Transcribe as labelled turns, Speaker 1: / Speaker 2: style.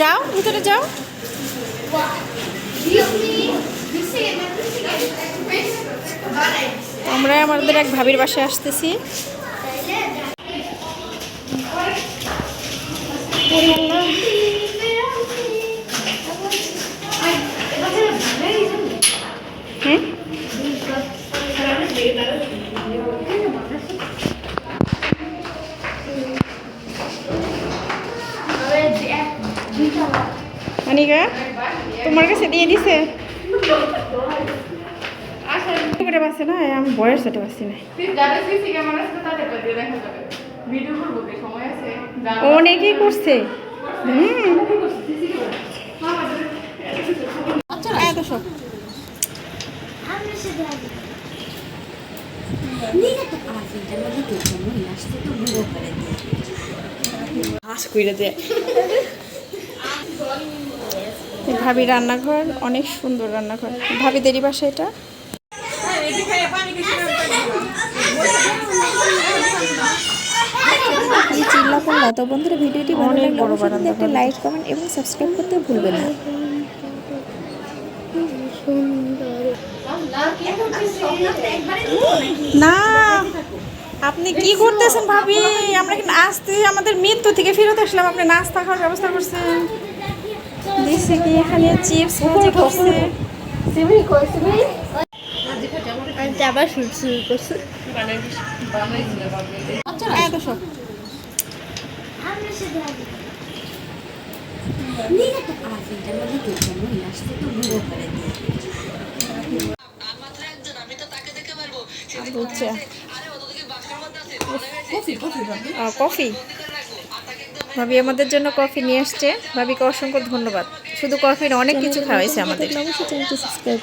Speaker 1: যাও ভিতরে যাও। আমরা আমাদের এক ভাবির বাসায় আসতেছি। অনিকা তোমার কাছে দিয়ে দিছে। করে বাসে না আমি বয়স সাথে বাসি না অনেকেই করছে। এত সব হাস কইরা দে। এই ভাবি রান্নাঘর অনেক সুন্দর রান্নাঘর। ভাবি দেরি বাসা এটা?
Speaker 2: চিল্লা পাল্লা তো বন্ধুরা ভিডিওটি ভালো
Speaker 1: অনেক
Speaker 2: লাগলে একটা। লাইক কমেন্ট এবং সাবস্ক্রাইব করতে ভুলবেন না।
Speaker 1: না আপনি কি করতেছেন ভাবি? আমরা কি আসতে আমাদের মৃত্যু থেকে ফেরত আসলাম। আপনি নাস্তা খাওয়ার ব্যবস্থা করছেন। দিচ্ছে কি এখানে চিপস ভাজি করছে?
Speaker 2: আবার শুরু শুরু করছে।
Speaker 1: এত কফি? ভাবি আমাদের জন্য কফি নিয়ে আসছে। ভাবিকে অসংখ্য ধন্যবাদ। শুধু কফি অনেক কিছু খাওয়াইছে আমাদের।
Speaker 2: সাবস্ক্রাইব